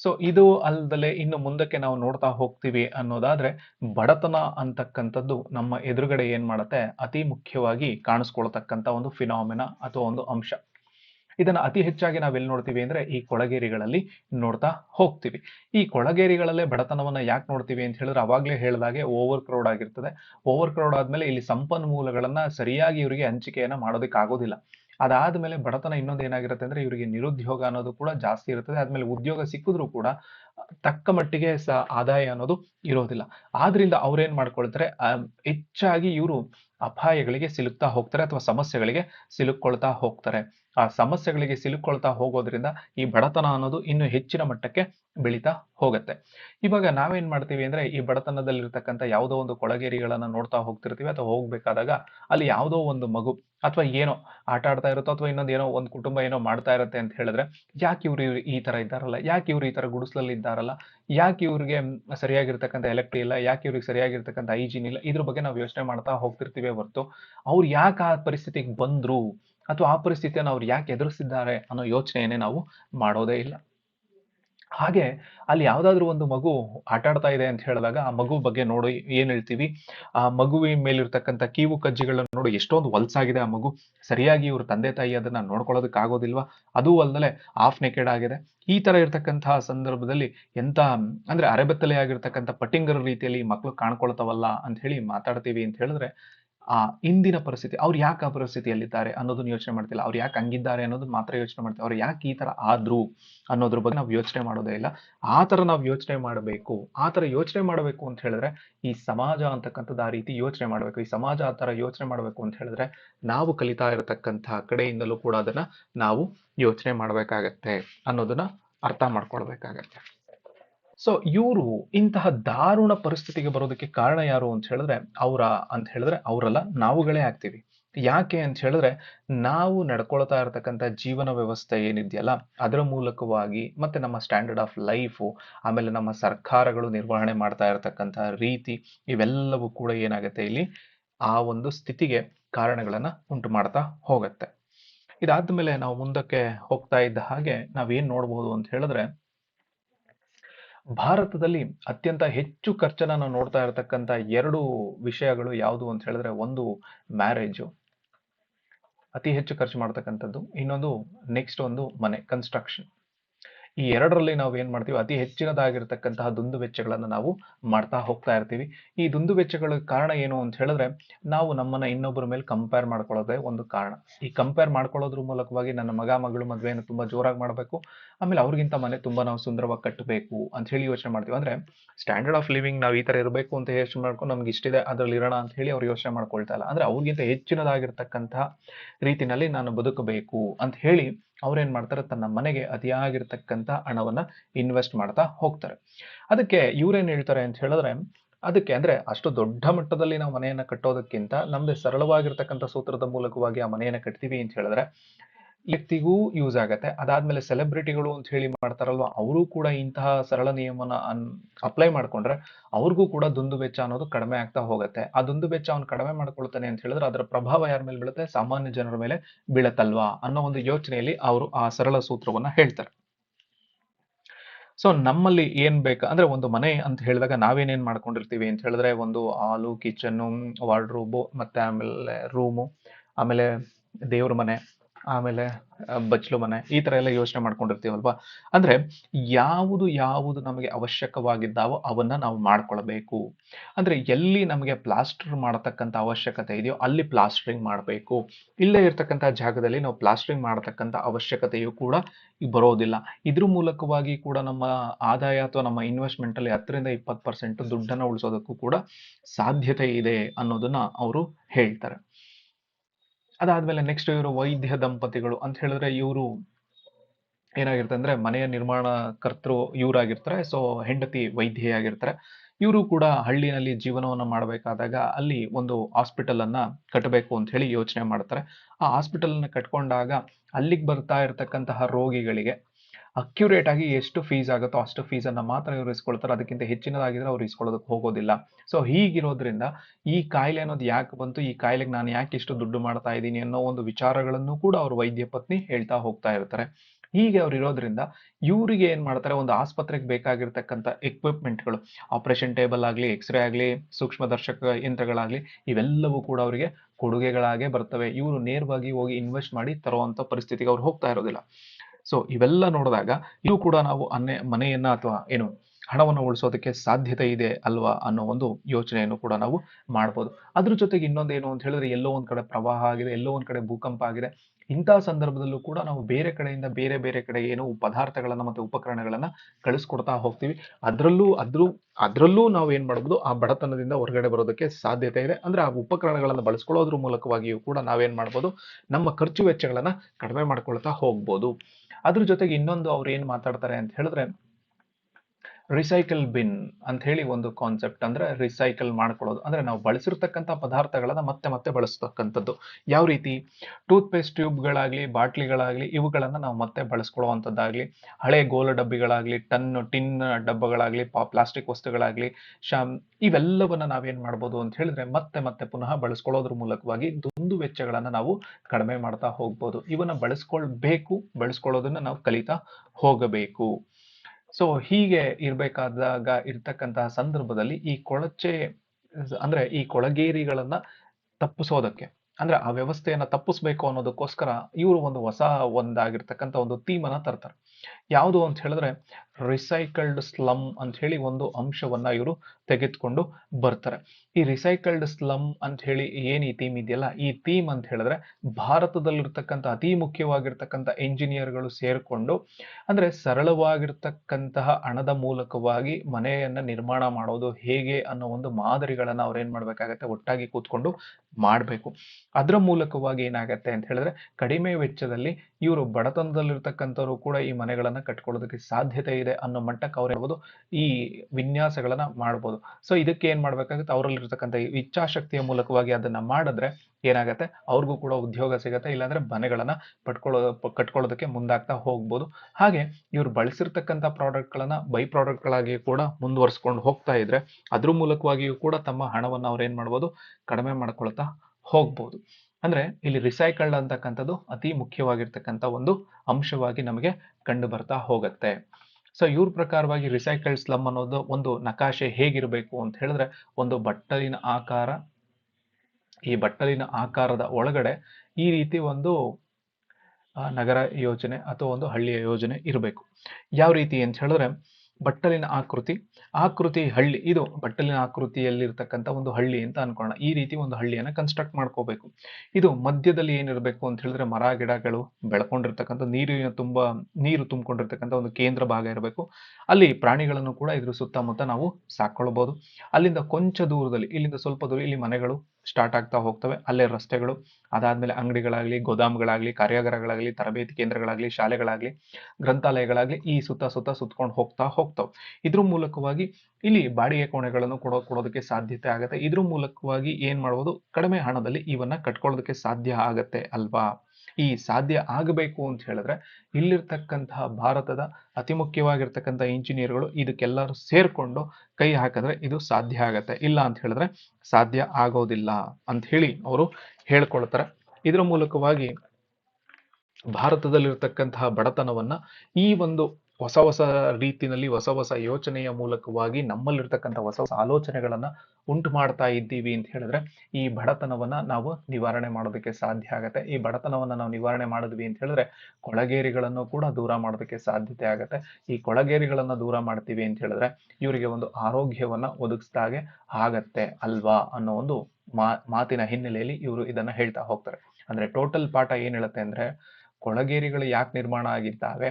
ಸೊ ಇದು ಅಲ್ದಲೆ ಇನ್ನು ಮುಂದಕ್ಕೆ ನಾವು ನೋಡ್ತಾ ಹೋಗ್ತೀವಿ ಅನ್ನೋದಾದ್ರೆ ಬಡತನ ಅಂತಕ್ಕಂಥದ್ದು ನಮ್ಮ ಎದುರುಗಡೆ ಏನ್ ಮಾಡುತ್ತೆ? ಅತಿ ಮುಖ್ಯವಾಗಿ ಕಾಣಿಸ್ಕೊಳ್ತಕ್ಕಂಥ ಒಂದು ಫಿನಾಮಿನ ಅಥವಾ ಒಂದು ಅಂಶ. ಇದನ್ನ ಅತಿ ಹೆಚ್ಚಾಗಿ ನಾವೆಲ್ಲಿ ನೋಡ್ತೀವಿ ಅಂದ್ರೆ ಈ ಕೊಳಗೇರಿಗಳಲ್ಲಿ ನೋಡ್ತಾ ಹೋಗ್ತೀವಿ. ಈ ಕೊಳಗೇರಿಗಳಲ್ಲೇ ಬಡತನವನ್ನ ಯಾಕೆ ನೋಡ್ತೀವಿ ಅಂತ ಹೇಳಿದ್ರೆ ಅವಾಗ್ಲೇ ಹೇಳಿದಾಗೆ ಓವರ್ ಕ್ರೌಡ್ ಆಗಿರ್ತದೆ. ಓವರ್ ಕ್ರೌಡ್ ಆದ್ಮೇಲೆ ಇಲ್ಲಿ ಸಂಪನ್ಮೂಲಗಳನ್ನ ಸರಿಯಾಗಿ ಇವರಿಗೆ ಹಂಚಿಕೆಯನ್ನ ಮಾಡೋದಕ್ಕೆ ಆಗೋದಿಲ್ಲ ಅದಾದ್ಮೇಲೆ ಬಡತನ ಇನ್ನೊಂದು ಏನಾಗಿರುತ್ತೆ ಅಂದ್ರೆ ಇವರಿಗೆ ನಿರುದ್ಯೋಗ ಅನ್ನೋದು ಕೂಡ ಜಾಸ್ತಿ ಇರುತ್ತದೆ. ಆದ್ಮೇಲೆ ಉದ್ಯೋಗ ಸಿಕ್ಕಿದ್ರು ಕೂಡ ತಕ್ಕ ಮಟ್ಟಿಗೆ ಸ ಆದಾಯ ಅನ್ನೋದು ಇರೋದಿಲ್ಲ. ಆದ್ರಿಂದ ಅವ್ರೇನ್ ಮಾಡ್ಕೊಳ್ತಾರೆ? ಹೆಚ್ಚಾಗಿ ಇವರು ಅಪಾಯಗಳಿಗೆ ಸಿಲುಕ್ತಾ ಹೋಗ್ತಾರೆ ಅಥವಾ ಸಮಸ್ಯೆಗಳಿಗೆ ಸಿಲುಕೊಳ್ತಾ ಹೋಗ್ತಾರೆ. ಆ ಸಮಸ್ಯೆಗಳಿಗೆ ಸಿಲುಕೊಳ್ತಾ ಹೋಗೋದ್ರಿಂದ ಈ ಬಡತನ ಅನ್ನೋದು ಇನ್ನು ಹೆಚ್ಚಿನ ಮಟ್ಟಕ್ಕೆ ಬೆಳೀತಾ ಹೋಗುತ್ತೆ. ಇವಾಗ ನಾವೇನ್ ಮಾಡ್ತೀವಿ ಅಂದ್ರೆ ಈ ಬಡತನದಲ್ಲಿರ್ತಕ್ಕಂಥ ಯಾವುದೋ ಒಂದು ಕೊಳಗೇರಿಗಳನ್ನ ನೋಡ್ತಾ ಹೋಗ್ತಿರ್ತೀವಿ ಅಥವಾ ಹೋಗ್ಬೇಕಾದಾಗ ಅಲ್ಲಿ ಯಾವುದೋ ಒಂದು ಮಗು ಅಥವಾ ಏನೋ ಆಟ ಆಡ್ತಾ ಇರುತ್ತೋ ಅಥವಾ ಇನ್ನೊಂದು ಏನೋ ಒಂದು ಕುಟುಂಬ ಏನೋ ಮಾಡ್ತಾ ಇರುತ್ತೆ ಅಂತ ಹೇಳಿದ್ರೆ ಯಾಕೆ ಇವ್ರು ಇವ್ರು ಈ ತರ ಇದ್ದಾರಲ್ಲ? ಯಾಕೆ ಇವ್ರು ಈ ತರ ಗುಡಿಸ್ಲಲ್ಲಿ ಇದ್ದಾರಲ್ಲ? ಯಾಕೆ ಇವ್ರಿಗೆ ಸರಿಯಾಗಿರ್ತಕ್ಕಂಥ ಎಲೆಕ್ಟ್ರಿ ಇಲ್ಲ? ಯಾಕೆ ಇವ್ರಿಗೆ ಸರಿಯಾಗಿರ್ತಕ್ಕಂಥ ಹೈಜೀನ್ ಇಲ್ಲ? ಇದ್ರ ಬಗ್ಗೆ ನಾವು ಯೋಚನೆ ಮಾಡ್ತಾ ಹೋಗ್ತಿರ್ತೀವಿ ಹೊರತು ಅವ್ರು ಯಾಕೆ ಆ ಪರಿಸ್ಥಿತಿಗೆ ಬಂದ್ರು ಅಥವಾ ಆ ಪರಿಸ್ಥಿತಿಯನ್ನು ಅವ್ರು ಯಾಕೆ ಎದುರಿಸಿದ್ದಾರೆ ಅನ್ನೋ ಯೋಚನೆಯನ್ನೇ ನಾವು ಮಾಡೋದೇ ಇಲ್ಲ. ಹಾಗೆ ಅಲ್ಲಿ ಯಾವ್ದಾದ್ರು ಒಂದು ಮಗು ಆಟಾಡ್ತಾ ಇದೆ ಅಂತ ಹೇಳಿದಾಗ ಆ ಮಗು ಬಗ್ಗೆ ನೋಡಿ ಏನ್ ಹೇಳ್ತೀವಿ? ಆ ಮಗುವಿನ ಮೇಲಿರ್ತಕ್ಕಂಥ ಕೀವು ಕಜ್ಜಿಗಳನ್ನು ನೋಡಿ ಎಷ್ಟೊಂದು ವಲ್ಸಾಗಿದೆ ಆ ಮಗು. ಸರಿಯಾಗಿ ಇವ್ರ ತಂದೆ ತಾಯಿ ಅದನ್ನ ನೋಡ್ಕೊಳ್ಳೋದಕ್ಕೆ ಆಗೋದಿಲ್ವಾ? ಅದೂ ಅಲ್ಲದೆ ಆಫ್ ನೆಕೆಡ್ ಆಗಿದೆ. ಈ ತರ ಇರ್ತಕ್ಕಂತಹ ಸಂದರ್ಭದಲ್ಲಿ ಎಂತ ಅಂದ್ರೆ ಅರೆಬೆತ್ತಲೆ ಆಗಿರ್ತಕ್ಕಂಥ ಪಟ್ಟಿಂಗರ ರೀತಿಯಲ್ಲಿ ಮಕ್ಕಳು ಕಾಣ್ಕೊಳ್ತಾವಲ್ಲ ಅಂತ ಹೇಳಿ ಮಾತಾಡ್ತೀವಿ ಅಂತ ಹೇಳಿದ್ರೆ ಆ ಇಂದಿನ ಪರಿಸ್ಥಿತಿ, ಅವ್ರು ಯಾಕೆ ಆ ಪರಿಸ್ಥಿತಿಯಲ್ಲಿದ್ದಾರೆ ಅನ್ನೋದನ್ನ ಯೋಚನೆ ಮಾಡ್ತಿಲ್ಲ. ಅವ್ರು ಯಾಕೆ ಹಂಗಿದ್ದಾರೆ ಅನ್ನೋದನ್ನ ಮಾತ್ರ ಯೋಚನೆ ಮಾಡ್ತಾರೆ ಅವ್ರು ಯಾಕೆ ಈ ತರ ಆದ್ರು ಅನ್ನೋದ್ರ ಬಗ್ಗೆ ನಾವು ಯೋಚನೆ ಮಾಡೋದೇ ಇಲ್ಲ. ಆ ತರ ನಾವು ಯೋಚನೆ ಮಾಡಬೇಕು, ಆ ತರ ಯೋಚನೆ ಮಾಡಬೇಕು ಅಂತ ಹೇಳಿದ್ರೆ ಈ ಸಮಾಜ ಅಂತಕ್ಕಂಥದ್ದು ಆ ರೀತಿ ಯೋಚನೆ ಮಾಡಬೇಕು. ಈ ಸಮಾಜ ಆ ತರ ಯೋಚನೆ ಮಾಡಬೇಕು ಅಂತ ಹೇಳಿದ್ರೆ ನಾವು ಕಲಿತಾ ಇರತಕ್ಕಂತಹ ಕಡೆಯಿಂದಲೂ ಕೂಡ ಅದನ್ನ ನಾವು ಯೋಚನೆ ಮಾಡಬೇಕಾಗತ್ತೆ ಅನ್ನೋದನ್ನ ಅರ್ಥ ಮಾಡ್ಕೊಳ್ಬೇಕಾಗತ್ತೆ. ಸೊ ಇವರು ಇಂತಹ ದಾರುಣ ಪರಿಸ್ಥಿತಿಗೆ ಬರೋದಕ್ಕೆ ಕಾರಣ ಯಾರು ಅಂತ ಹೇಳಿದ್ರೆ ಅವರ ಅಂತ ಹೇಳಿದ್ರೆ ಅವರಲ್ಲ, ನಾವುಗಳೇ ಆಗ್ತೀವಿ. ಯಾಕೆ ಅಂತ ಹೇಳಿದ್ರೆ ನಾವು ನಡ್ಕೊಳ್ತಾ ಇರತಕ್ಕಂಥ ಜೀವನ ವ್ಯವಸ್ಥೆ ಏನಿದೆಯಲ್ಲ, ಅದರ ಮೂಲಕವಾಗಿ ಮತ್ತೆ ನಮ್ಮ ಸ್ಟ್ಯಾಂಡರ್ಡ್ ಆಫ್ ಲೈಫು ಆಮೇಲೆ ನಮ್ಮ ಸರ್ಕಾರಗಳು ನಿರ್ವಹಣೆ ಮಾಡ್ತಾ ಇರತಕ್ಕಂಥ ರೀತಿ ಇವೆಲ್ಲವೂ ಕೂಡ ಏನಾಗುತ್ತೆ ಇಲ್ಲಿ ಆ ಒಂದು ಸ್ಥಿತಿಗೆ ಕಾರಣಗಳನ್ನ ಉಂಟು ಮಾಡ್ತಾ ಹೋಗತ್ತೆ. ಇದಾದ್ಮೇಲೆ ನಾವು ಮುಂದಕ್ಕೆ ಹೋಗ್ತಾ ಇದ್ದ ಹಾಗೆ ನಾವೇನ್ ನೋಡ್ಬೋದು ಅಂತ ಹೇಳಿದ್ರೆ ಭಾರತದಲ್ಲಿ ಅತ್ಯಂತ ಹೆಚ್ಚು ಖರ್ಚನ್ನ ನಾವು ನೋಡ್ತಾ ಇರತಕ್ಕಂತ ಎರಡು ವಿಷಯಗಳು ಯಾವುದು ಅಂತ ಹೇಳಿದ್ರೆ ಒಂದು ಮ್ಯಾರೇಜು. ಅತಿ ಹೆಚ್ಚು ಖರ್ಚು ಮಾಡ್ತಕ್ಕಂಥದ್ದು. ಇನ್ನೊಂದು ನೆಕ್ಸ್ಟ್ ಒಂದು ಮನೆ ಕನ್ಸ್ಟ್ರಕ್ಷನ್ ಈ ಎರಡರಲ್ಲಿ ನಾವು ಏನ್ ಮಾಡ್ತೀವಿ? ಅತಿ ಹೆಚ್ಚಿನದಾಗಿರ್ತಕ್ಕಂತಹ ದುಂದು ವೆಚ್ಚಗಳನ್ನ ನಾವು ಮಾಡ್ತಾ ಹೋಗ್ತಾ ಇರ್ತೀವಿ. ಈ ದುಂದು ವೆಚ್ಚಗಳ ಕಾರಣ ಏನು ಅಂತ ಹೇಳಿದ್ರೆ, ನಾವು ನಮ್ಮನ್ನ ಇನ್ನೊಬ್ಬರ ಮೇಲೆ ಕಂಪೇರ್ ಮಾಡ್ಕೊಳ್ಳೋದೇ ಒಂದು ಕಾರಣ. ಈ ಕಂಪೇರ್ ಮಾಡ್ಕೊಳ್ಳೋದ್ರ ಮೂಲಕವಾಗಿ ನನ್ನ ಮಗ, ಮಗಳು ಮದುವೆಯನ್ನು ತುಂಬಾ ಜೋರಾಗಿ ಮಾಡಬೇಕು. ಆಮೇಲೆ ಅವ್ರಿಗಿಂತ ಮನೆ ತುಂಬಾ ನಾವು ಸುಂದರವಾಗಿ ಕಟ್ಟಬೇಕು ಅಂತ ಹೇಳಿ ಯೋಚನೆ ಮಾಡ್ತೀವಿ. ಅಂದ್ರೆ ಸ್ಟ್ಯಾಂಡರ್ಡ್ ಆಫ್ ಲಿವಿಂಗ್ ನಾವು ಈ ತರ ಇರಬೇಕು ಅಂತ ಯೋಚನೆ ಮಾಡ್ಕೊಂಡು ನಮ್ಗೆ ಇಷ್ಟಿದೆ ಅದ್ರಲ್ಲಿ ಇರೋಣ ಅಂತ ಹೇಳಿ ಅವ್ರು ಯೋಚನೆ ಮಾಡ್ಕೊಳ್ತಾ ಇಲ್ಲ. ಅಂದ್ರೆ ಅವ್ರಿಗಿಂತ ಹೆಚ್ಚಿನದಾಗಿರ್ತಕ್ಕಂತಹ ರೀತಿನಲ್ಲಿ ನಾನು ಬದುಕಬೇಕು ಅಂತ ಹೇಳಿ ಅವ್ರೇನ್ ಮಾಡ್ತಾರೆ, ತನ್ನ ಮನೆಗೆ ಅತಿಯಾಗಿರ್ತಕ್ಕಂಥ ಹಣವನ್ನ ಇನ್ವೆಸ್ಟ್ ಮಾಡ್ತಾ ಹೋಗ್ತಾರೆ. ಅದಕ್ಕೆ ಇವ್ರೇನ್ ಹೇಳ್ತಾರೆ ಅಂತ ಹೇಳಿದ್ರೆ, ಅದಕ್ಕೆ ಅಂದ್ರೆ ಅಷ್ಟು ದೊಡ್ಡ ಮಟ್ಟದಲ್ಲಿ ನಾವು ಮನೆಯನ್ನ ಕಟ್ಟೋದಕ್ಕಿಂತ ನಮ್ದೇ ಸರಳವಾಗಿರ್ತಕ್ಕಂಥ ಸೂತ್ರದ ಮೂಲಕವಾಗಿ ಆ ಮನೆಯನ್ನ ಕಟ್ತೀವಿ ಅಂತ ಹೇಳಿದ್ರೆ ವ್ಯಕ್ತಿಗೂ ಯೂಸ್ ಆಗತ್ತೆ. ಅದಾದ್ಮೇಲೆ ಸೆಲೆಬ್ರಿಟಿಗಳು ಅಂತ ಹೇಳಿ ಮಾಡ್ತಾರಲ್ವ, ಅವರು ಕೂಡ ಇಂತಹ ಸರಳ ನಿಯಮನ ಅಪ್ಲೈ ಮಾಡ್ಕೊಂಡ್ರೆ ಅವ್ರಿಗೂ ಕೂಡ ದುಂದು ವೆಚ್ಚ ಅನ್ನೋದು ಕಡಿಮೆ ಆಗ್ತಾ ಹೋಗುತ್ತೆ. ಆ ದುಂದು ವೆಚ್ಚ ಅವ್ನು ಕಡಿಮೆ ಮಾಡ್ಕೊಳ್ತಾನೆ ಅಂತ ಹೇಳಿದ್ರೆ ಅದರ ಪ್ರಭಾವ ಯಾರ ಮೇಲೆ ಬೀಳುತ್ತೆ? ಸಾಮಾನ್ಯ ಜನರ ಮೇಲೆ ಬೀಳತ್ತಲ್ವಾ ಅನ್ನೋ ಒಂದು ಯೋಚನೆಯಲ್ಲಿ ಅವರು ಆ ಸರಳ ಸೂತ್ರವನ್ನ ಹೇಳ್ತಾರೆ. ಸೊ ನಮ್ಮಲ್ಲಿ ಏನ್ ಬೇಕು ಅಂದ್ರೆ ಒಂದು ಮನೆ ಅಂತ ಹೇಳಿದಾಗ ನಾವೇನೇನ್ ಮಾಡ್ಕೊಂಡಿರ್ತೀವಿ ಅಂತ ಹೇಳಿದ್ರೆ ಒಂದು ಹಾಲು ಕಿಚನ್ ವಾರ್ಡ್ರೂಬು ಮತ್ತೆ ಆಮೇಲೆ ರೂಮು ಆಮೇಲೆ ದೇವ್ರ ಮನೆ. ಆಮೇಲೆ ಬಚ್ಚಲು ಮನೆ, ಈ ತರ ಎಲ್ಲ ಯೋಚನೆ ಮಾಡ್ಕೊಂಡಿರ್ತೀವಲ್ವಾ? ಅಂದ್ರೆ ಯಾವುದು ಯಾವುದು ನಮಗೆ ಅವಶ್ಯಕವಾಗಿದ್ದಾವೋ ಅವನ್ನ ನಾವು ಮಾಡ್ಕೊಳ್ಬೇಕು. ಅಂದ್ರೆ ಎಲ್ಲಿ ನಮಗೆ ಪ್ಲಾಸ್ಟರ್ ಮಾಡತಕ್ಕಂತ ಅವಶ್ಯಕತೆ ಇದೆಯೋ ಅಲ್ಲಿ ಪ್ಲಾಸ್ಟರಿಂಗ್ ಮಾಡಬೇಕು. ಇಲ್ಲೇ ಇರ್ತಕ್ಕಂಥ ಜಾಗದಲ್ಲಿ ನಾವು ಪ್ಲಾಸ್ಟರಿಂಗ್ ಮಾಡತಕ್ಕಂಥ ಅವಶ್ಯಕತೆಯು ಕೂಡ ಬರೋದಿಲ್ಲ. ಇದ್ರ ಮೂಲಕವಾಗಿ ಕೂಡ ನಮ್ಮ ಆದಾಯ ಅಥವಾ ನಮ್ಮ ಇನ್ವೆಸ್ಟ್ಮೆಂಟ್ ಅಲ್ಲಿ ಹತ್ತರಿಂದ ಇಪ್ಪತ್ತು ಪರ್ಸೆಂಟ್ ದುಡ್ಡನ್ನ ಉಳಿಸೋದಕ್ಕೂ ಕೂಡ ಸಾಧ್ಯತೆ ಇದೆ ಅನ್ನೋದನ್ನ ಅವರು ಹೇಳ್ತಾರೆ. ಅದಾದ್ಮೇಲೆ ನೆಕ್ಸ್ಟ್ ಇವರು ವೈದ್ಯ ದಂಪತಿಗಳು ಅಂತ ಹೇಳಿದ್ರೆ ಇವರು ಏನಾಗಿರುತ್ತೆ ಅಂದ್ರೆ ಮನೆಯ ನಿರ್ಮಾಣ ಕರ್ತೃ ಇವರಾಗಿರ್ತಾರೆ. ಸೊ ಹೆಂಡತಿ ವೈದ್ಯೆಯಾಗಿರ್ತಾರೆ ಇವರು ಕೂಡ ಹಳ್ಳಿನಲ್ಲಿ ಜೀವನವನ್ನ ಮಾಡಬೇಕಾದಾಗ ಅಲ್ಲಿ ಒಂದು ಹಾಸ್ಪಿಟಲ್ ಅನ್ನ ಕಟ್ಟಬೇಕು ಅಂತ ಹೇಳಿ ಯೋಚನೆ ಮಾಡ್ತಾರೆ. ಆ ಹಾಸ್ಪಿಟಲ್ ಅನ್ನ ಕಟ್ಕೊಂಡಾಗ ಅಲ್ಲಿಗೆ ಬರ್ತಾ ಇರತಕ್ಕಂತಹ ರೋಗಿಗಳಿಗೆ ಅಕ್ಯುರೇಟ್ ಆಗಿ ಎಷ್ಟು ಫೀಸ್ ಆಗುತ್ತೋ ಅಷ್ಟು ಫೀಸ್ ಅನ್ನ ಮಾತ್ರ ಇವರು ಇಸ್ಕೊಳ್ತಾರೆ. ಅದಕ್ಕಿಂತ ಹೆಚ್ಚಿನದಾಗಿದ್ರೆ ಅವ್ರು ಇಸ್ಕೊಳ್ಳೋದಕ್ಕೆ ಹೋಗೋದಿಲ್ಲ. ಸೊ ಹೀಗಿರೋದ್ರಿಂದ ಈ ಕಾಯಿಲೆ ಅನ್ನೋದು ಯಾಕೆ ಬಂತು? ಈ ಕಾಯಿಲೆಗೆ ನಾನು ಯಾಕೆ ಇಷ್ಟು ದುಡ್ಡು ಮಾಡ್ತಾ ಇದ್ದೀನಿ ಅನ್ನೋ ಒಂದು ವಿಚಾರಗಳನ್ನು ಕೂಡ ಅವ್ರ ವೈದ್ಯ ಪತ್ನಿ ಹೇಳ್ತಾ ಹೋಗ್ತಾ ಇರ್ತಾರೆ. ಹೀಗೆ ಅವ್ರು ಇರೋದ್ರಿಂದ ಇವರಿಗೆ ಏನ್ ಮಾಡ್ತಾರೆ? ಒಂದು ಆಸ್ಪತ್ರೆಗೆ ಬೇಕಾಗಿರ್ತಕ್ಕಂಥ ಎಕ್ವಿಪ್ಮೆಂಟ್ಗಳು ಆಪರೇಷನ್ ಟೇಬಲ್ ಆಗಲಿ ಎಕ್ಸ್ರೇ ಆಗಲಿ, ಸೂಕ್ಷ್ಮದರ್ಶಕ ಯಂತ್ರಗಳಾಗಲಿ, ಇವೆಲ್ಲವೂ ಕೂಡ ಅವರಿಗೆ ಕೊಡುಗೆಗಳಾಗೆ ಬರ್ತವೆ. ಇವರು ನೇರವಾಗಿ ಹೋಗಿ ಇನ್ವೆಸ್ಟ್ ಮಾಡಿ ತರುವಂಥ ಪರಿಸ್ಥಿತಿಗೆ ಅವ್ರು ಹೋಗ್ತಾ ಇರೋದಿಲ್ಲ. ಸೊ ಇವೆಲ್ಲ ನೋಡಿದಾಗ ಇದು ಕೂಡ ನಾವು ಅನ್ನೆ, ಮನೆಯನ್ನ ಅಥವಾ ಏನು ಹಣವನ್ನು ಉಳಿಸೋದಕ್ಕೆ ಸಾಧ್ಯತೆ ಇದೆ ಅಲ್ವಾ ಅನ್ನೋ ಒಂದು ಯೋಚನೆಯನ್ನು ಕೂಡ ನಾವು ಮಾಡ್ಬೋದು. ಅದ್ರ ಜೊತೆಗೆ ಇನ್ನೊಂದೇನು ಅಂತ ಹೇಳಿದ್ರೆ ಎಲ್ಲೋ ಒಂದ್ ಕಡೆ ಪ್ರವಾಹ ಆಗಿದೆ, ಎಲ್ಲೋ ಒಂದ್ ಕಡೆ ಭೂಕಂಪ ಆಗಿದೆ. ಇಂತಹ ಸಂದರ್ಭದಲ್ಲೂ ಕೂಡ ನಾವು ಬೇರೆ ಕಡೆಯಿಂದ ಬೇರೆ ಬೇರೆ ಕಡೆ ಏನು ಪದಾರ್ಥಗಳನ್ನು ಮತ್ತು ಉಪಕರಣಗಳನ್ನು ಕಳಿಸ್ಕೊಡ್ತಾ ಹೋಗ್ತೀವಿ. ಅದರಲ್ಲೂ ಅದ್ರೂ ಅದರಲ್ಲೂ ನಾವು ಏನು ಮಾಡ್ಬೋದು ಆ ಬಡತನದಿಂದ ಹೊರಗಡೆ ಬರೋದಕ್ಕೆ ಸಾಧ್ಯತೆ ಇದೆ. ಅಂದ್ರೆ ಆ ಉಪಕರಣಗಳನ್ನು ಬಳಸ್ಕೊಳ್ಳೋದ್ರ ಮೂಲಕವಾಗಿಯೂ ಕೂಡ ನಾವೇನು ಮಾಡ್ಬೋದು ನಮ್ಮ ಖರ್ಚು ವೆಚ್ಚಗಳನ್ನು ಕಡಿಮೆ ಮಾಡ್ಕೊಳ್ತಾ ಹೋಗ್ಬೋದು. ಅದ್ರ ಜೊತೆಗೆ ಇನ್ನೊಂದು ಅವ್ರು ಏನು ಮಾತಾಡ್ತಾರೆ ಅಂತ ಹೇಳಿದ್ರೆ ರಿಸೈಕಲ್ ಬಿನ್ ಅಂತ ಹೇಳಿ ಒಂದು ಕಾನ್ಸೆಪ್ಟ್ ಅಂದ್ರೆ ರಿಸೈಕಲ್ ಮಾಡ್ಕೊಳ್ಳೋದು. ಅಂದ್ರೆ ನಾವು ಬಳಸಿರ್ತಕ್ಕಂಥ ಪದಾರ್ಥಗಳನ್ನ ಮತ್ತೆ ಮತ್ತೆ ಬಳಸ್ತಕ್ಕಂಥದ್ದು. ಯಾವ ರೀತಿ? ಟೂತ್ ಪೇಸ್ಟ್ ಟ್ಯೂಬ್ಗಳಾಗ್ಲಿ ಬಾಟ್ಲಿಗಳಾಗ್ಲಿ, ಇವುಗಳನ್ನ ನಾವು ಮತ್ತೆ ಬಳಸ್ಕೊಳ್ಳುವಂಥದ್ದಾಗ್ಲಿ, ಹಳೆ ಗೋಲ ಡಬ್ಬಿಗಳಾಗ್ಲಿ, ಟನ್, ಟಿನ್ ಡಬ್ಬಗಳಾಗ್ಲಿ ಪ್ಲಾಸ್ಟಿಕ್ ವಸ್ತುಗಳಾಗ್ಲಿ ಶಾಮ್ ಇವೆಲ್ಲವನ್ನ ನಾವೇನ್ ಮಾಡ್ಬೋದು ಅಂತ ಹೇಳಿದ್ರೆ ಮತ್ತೆ ಮತ್ತೆ ಪುನಃ ಬಳಸ್ಕೊಳ್ಳೋದ್ರ ಮೂಲಕವಾಗಿ ದುಂದು ವೆಚ್ಚಗಳನ್ನ ನಾವು ಕಡಿಮೆ ಮಾಡ್ತಾ ಹೋಗ್ಬೋದು. ಇವನ್ನ ಬಳಸ್ಕೊಳ್ಬೇಕು, ಬಳಸ್ಕೊಳ್ಳೋದನ್ನ ನಾವು ಕಲಿತಾ ಹೋಗಬೇಕು. ಸೊ ಹೀಗೆ ಇರಬೇಕಾದಾಗ ಇರ್ತಕ್ಕಂತಹ ಸಂದರ್ಭದಲ್ಲಿ ಈ ಕೊಳಚೆ, ಅಂದ್ರೆ ಈ ಕೊಳಗೇರಿಗಳನ್ನ ತಪ್ಪಿಸೋದಕ್ಕೆ, ಅಂದ್ರೆ ಆ ವ್ಯವಸ್ಥೆಯನ್ನ ತಪ್ಪಿಸ್ಬೇಕು ಅನ್ನೋದಕ್ಕೋಸ್ಕರ ಇವರು ಒಂದು ಹೊಸ ಒಂದಾಗಿರ್ತಕ್ಕಂಥ ಒಂದು ಥೀಮನ್ನ ತರ್ತಾರೆ. ಯಾವುದು ಅಂತ ಹೇಳಿದ್ರೆ ರಿಸೈಕಲ್ಡ್ ಸ್ಲಮ್ ಅಂತ ಹೇಳಿ ಒಂದು ಅಂಶವನ್ನ ಇವರು ತೆಗೆದುಕೊಂಡು ಬರ್ತಾರೆ. ಈ ರಿಸೈಕಲ್ಡ್ ಸ್ಲಮ್ ಅಂತ ಹೇಳಿ ಏನು ಈ ಥೀಮ್ ಇದೆಯಲ್ಲ, ಈ ಥೀಮ್ ಅಂತ ಹೇಳಿದ್ರೆ ಭಾರತದಲ್ಲಿರ್ತಕ್ಕಂಥ ಅತಿ ಮುಖ್ಯವಾಗಿರ್ತಕ್ಕಂಥ ಇಂಜಿನಿಯರ್ಗಳು ಸೇರಿಕೊಂಡು ಅಂದ್ರೆ ಸರಳವಾಗಿರ್ತಕ್ಕಂತಹ ಹಣದ ಮೂಲಕವಾಗಿ ಮನೆಯನ್ನ ನಿರ್ಮಾಣ ಮಾಡೋದು ಹೇಗೆ ಅನ್ನೋ ಒಂದು ಮಾದರಿಗಳನ್ನ ಅವ್ರು ಏನ್ ಮಾಡ್ಬೇಕಾಗತ್ತೆ? ಒಟ್ಟಾಗಿ ಕೂತ್ಕೊಂಡು ಮಾಡಬೇಕು. ಅದರ ಮೂಲಕವಾಗಿ ಏನಾಗತ್ತೆ ಅಂತ ಹೇಳಿದ್ರೆ ಕಡಿಮೆ ವೆಚ್ಚದಲ್ಲಿ ಇವರು ಬಡತನದಲ್ಲಿರ್ತಕ್ಕಂಥವ್ರು ಕೂಡ ಈ ಮನೆಗಳನ್ನು ಕಟ್ಕೊಳ್ಳೋದಕ್ಕೆ ಸಾಧ್ಯತೆ ಇದೆ ಅನ್ನೋ ಮಟ್ಟಕ್ಕೆ ಅವ್ರು ಹೇಳ್ಬೋದು ಈ ವಿನ್ಯಾಸಗಳನ್ನ ಮಾಡ್ಬೋದು. ಸೊ ಇದಕ್ಕೆ ಏನ್ ಮಾಡ್ಬೇಕಾಗುತ್ತೆ? ಅವರಲ್ಲಿರ್ತಕ್ಕಂಥ ಇಚ್ಛಾಶಕ್ತಿಯ ಮೂಲಕವಾಗಿ ಅದನ್ನ ಮಾಡಿದ್ರೆ ಏನಾಗತ್ತೆ? ಅವ್ರಿಗೂ ಕೂಡ ಉದ್ಯೋಗ ಸಿಗತ್ತೆ, ಇಲ್ಲಾಂದ್ರೆ ಮನೆಗಳನ್ನ ಪಟ್ಕೊಳ್ಳೋ ಕಟ್ಕೊಳ್ಳೋದಕ್ಕೆ ಮುಂದಾಗ್ತಾ ಹೋಗ್ಬೋದು. ಹಾಗೆ ಇವ್ರು ಬಳಸಿರ್ತಕ್ಕಂಥ ಪ್ರಾಡಕ್ಟ್ಗಳನ್ನ ಬೈ ಪ್ರಾಡಕ್ಟ್ಗಳಾಗಿ ಕೂಡ ಮುಂದುವರ್ಸ್ಕೊಂಡು ಹೋಗ್ತಾ ಇದ್ರೆ ಅದ್ರ ಮೂಲಕವಾಗಿಯೂ ಕೂಡ ತಮ್ಮ ಹಣವನ್ನು ಅವ್ರು ಏನ್ ಮಾಡ್ಬೋದು? ಕಡಿಮೆ ಮಾಡ್ಕೊಳ್ತಾ ಹೋಗ್ಬೋದು. ಅಂದ್ರೆ ಇಲ್ಲಿ ರಿಸೈಕಲ್ಡ್ ಅಂತಕ್ಕಂಥದ್ದು ಅತಿ ಮುಖ್ಯವಾಗಿರ್ತಕ್ಕಂಥ ಒಂದು ಅಂಶವಾಗಿ ನಮಗೆ ಕಂಡು ಬರ್ತಾ ಹೋಗತ್ತೆ. ಸೊ ಇವ್ರ ಪ್ರಕಾರವಾಗಿ ರಿಸೈಕಲ್ ಸ್ಲಮ್ ಅನ್ನೋದು ಒಂದು ನಕಾಶೆ ಹೇಗಿರಬೇಕು ಅಂತ ಹೇಳಿದ್ರೆ, ಒಂದು ಬಟ್ಟಲಿನ ಆಕಾರ, ಈ ಬಟ್ಟಲಿನ ಆಕಾರದ ಒಳಗಡೆ ಈ ರೀತಿ ಒಂದು ನಗರ ಯೋಜನೆ ಅಥವಾ ಒಂದು ಹಳ್ಳಿಯ ಯೋಜನೆ ಇರಬೇಕು. ಯಾವ ರೀತಿ ಅಂತ ಹೇಳಿದ್ರೆ ಬಟ್ಟಲಿನ ಆಕೃತಿ. ಆಕೃತಿ ಹಳ್ಳಿ. ಇದು ಬಟ್ಟಲಿನ ಆಕೃತಿಯಲ್ಲಿರ್ತಕ್ಕಂಥ ಒಂದು ಹಳ್ಳಿ ಅಂತ ಅನ್ಕೊಳ್ಳೋಣ ಈ ರೀತಿ ಒಂದು ಹಳ್ಳಿಯನ್ನು ಕನ್ಸ್ಟ್ರಕ್ಟ್ ಮಾಡ್ಕೋಬೇಕು. ಇದು ಮಧ್ಯದಲ್ಲಿ ಏನಿರಬೇಕು ಅಂತ ಹೇಳಿದ್ರೆ ಮರ, ಗಿಡಗಳು, ಬೆಳ್ಕೊಂಡಿರ್ತಕ್ಕಂಥ ನೀರಿನ ತುಂಬ, ನೀರು ತುಂಬಿಕೊಂಡಿರ್ತಕ್ಕಂಥ ಒಂದು ಕೇಂದ್ರ ಭಾಗ ಇರಬೇಕು. ಅಲ್ಲಿ ಪ್ರಾಣಿಗಳನ್ನು ಕೂಡ ಇದ್ರ ಸುತ್ತಮುತ್ತ ನಾವು ಸಾಕೊಳ್ಬಹುದು ಅಲ್ಲಿಂದ ಕೊಂಚ ದೂರದಲ್ಲಿ, ಇಲ್ಲಿಂದ ಸ್ವಲ್ಪ ದೂರ, ಇಲ್ಲಿ ಮನೆಗಳು ಸ್ಟಾರ್ಟ್ ಆಗ್ತಾ ಹೋಗ್ತವೆ. ಅಲ್ಲೇ ರಸ್ತೆಗಳು, ಅದಾದ್ಮೇಲೆ ಅಂಗಡಿಗಳಾಗ್ಲಿ, ಗೋದಾಮುಗಳಾಗಲಿ, ಕಾರ್ಯಾಗಾರಗಳಾಗ್ಲಿ, ತರಬೇತಿ ಕೇಂದ್ರಗಳಾಗ್ಲಿ, ಶಾಲೆಗಳಾಗ್ಲಿ, ಗ್ರಂಥಾಲಯಗಳಾಗ್ಲಿ ಈ ಸುತ್ತ ಸುತ್ತ ಸುತ್ತಕೊಂಡು ಹೋಗ್ತಾ ಹೋಗ್ತಾವ್. ಇದ್ರ ಮೂಲಕವಾಗಿ ಇಲ್ಲಿ ಬಾಡಿಗೆ ಕೋಣೆಗಳನ್ನು ಕೊಡೋ, ಕೊಡೋದಕ್ಕೆ ಸಾಧ್ಯತೆ ಆಗುತ್ತೆ. ಇದ್ರ ಮೂಲಕವಾಗಿ ಏನು ಮಾಡ್ಬೋದು? ಕಡಿಮೆ ಹಣದಲ್ಲಿ ಇವನ್ನ ಕಟ್ಕೊಳ್ಳೋದಕ್ಕೆ ಸಾಧ್ಯ ಆಗತ್ತೆ ಅಲ್ವಾ? ಈ ಸಾಧ್ಯ ಆಗಬೇಕು ಅಂತ ಹೇಳಿದ್ರೆ, ಇಲ್ಲಿರ್ತಕ್ಕಂತಹ ಭಾರತದ ಅತಿ ಮುಖ್ಯವಾಗಿರ್ತಕ್ಕಂಥ ಇಂಜಿನಿಯರ್ಗಳು ಇದಕ್ಕೆಲ್ಲರೂ ಸೇರಿಕೊಂಡು ಕೈ ಹಾಕಿದ್ರೆ ಇದು ಸಾಧ್ಯ ಆಗತ್ತೆ. ಇಲ್ಲ ಅಂತ ಹೇಳಿದ್ರೆ ಸಾಧ್ಯ ಆಗೋದಿಲ್ಲ ಅಂತ ಹೇಳಿ ಅವರು ಹೇಳ್ಕೊಳ್ತಾರೆ. ಇದರ ಮೂಲಕವಾಗಿ ಭಾರತದಲ್ಲಿರ್ತಕ್ಕಂತಹ ಬಡತನವನ್ನ ಈ ಒಂದು ಹೊಸ ಹೊಸ ರೀತಿನಲ್ಲಿ, ಹೊಸ ಹೊಸ ಯೋಚನೆಯ ಮೂಲಕವಾಗಿ ನಮ್ಮಲ್ಲಿರ್ತಕ್ಕಂಥ ಹೊಸ ಹೊಸ ಆಲೋಚನೆಗಳನ್ನ ಉಂಟು ಮಾಡ್ತಾ ಇದ್ದೀವಿ ಅಂತ ಹೇಳಿದ್ರೆ, ಈ ಬಡತನವನ್ನ ನಾವು ನಿವಾರಣೆ ಮಾಡೋದಕ್ಕೆ ಸಾಧ್ಯ ಆಗತ್ತೆ. ಈ ಬಡತನವನ್ನ ನಾವು ನಿವಾರಣೆ ಮಾಡಿದ್ವಿ ಅಂತ ಹೇಳಿದ್ರೆ, ಕೊಳಗೇರಿಗಳನ್ನು ಕೂಡ ದೂರ ಮಾಡೋದಕ್ಕೆ ಸಾಧ್ಯತೆ ಆಗತ್ತೆ. ಈ ಕೊಳಗೇರಿಗಳನ್ನ ದೂರ ಮಾಡ್ತೀವಿ ಅಂತ ಹೇಳಿದ್ರೆ, ಇವರಿಗೆ ಒಂದು ಆರೋಗ್ಯವನ್ನ ಒದಗಿಸಿದಾಗೆ ಆಗತ್ತೆ ಅಲ್ವಾ ಅನ್ನೋ ಒಂದು ಮಾತಿನ ಹಿನ್ನೆಲೆಯಲ್ಲಿ ಇವರು ಇದನ್ನ ಹೇಳ್ತಾ ಹೋಗ್ತಾರೆ. ಅಂದ್ರೆ ಟೋಟಲ್ ಪಾಠ ಏನ್ ಹೇಳುತ್ತೆ ಅಂದ್ರೆ, ಕೊಳಗೇರಿಗಳು ಯಾಕೆ ನಿರ್ಮಾಣ ಆಗಿದ್ದಾವೆ?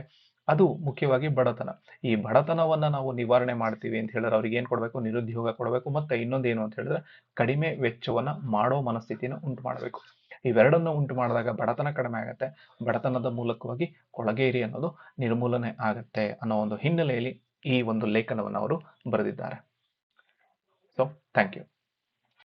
ಅದು ಮುಖ್ಯವಾಗಿ ಬಡತನ. ಈ ಬಡತನವನ್ನ ನಾವು ನಿವಾರಣೆ ಮಾಡ್ತೀವಿ ಅಂತ ಹೇಳಿದ್ರೆ ಅವ್ರಿಗೆ ಏನು ಕೊಡಬೇಕು? ನಿರುದ್ಯೋಗ ಕೊಡಬೇಕು ಮತ್ತೆ ಇನ್ನೊಂದೇನು ಅಂತ ಹೇಳಿದ್ರೆ ಕಡಿಮೆ ವೆಚ್ಚವನ್ನ ಮಾಡೋ ಮನಸ್ಥಿತಿನ ಉಂಟು ಮಾಡಬೇಕು. ಇವೆರಡನ್ನು ಉಂಟು ಮಾಡಿದಾಗ ಬಡತನ ಕಡಿಮೆ ಆಗುತ್ತೆ. ಬಡತನದ ಮೂಲಕವಾಗಿ ಕೊಳಗೇರಿ ಅನ್ನೋದು ನಿರ್ಮೂಲನೆ ಆಗುತ್ತೆ ಅನ್ನೋ ಒಂದು ಹಿನ್ನೆಲೆಯಲ್ಲಿ ಈ ಒಂದು ಲೇಖನವನ್ನು ಅವರು ಬರೆದಿದ್ದಾರೆ. So thank you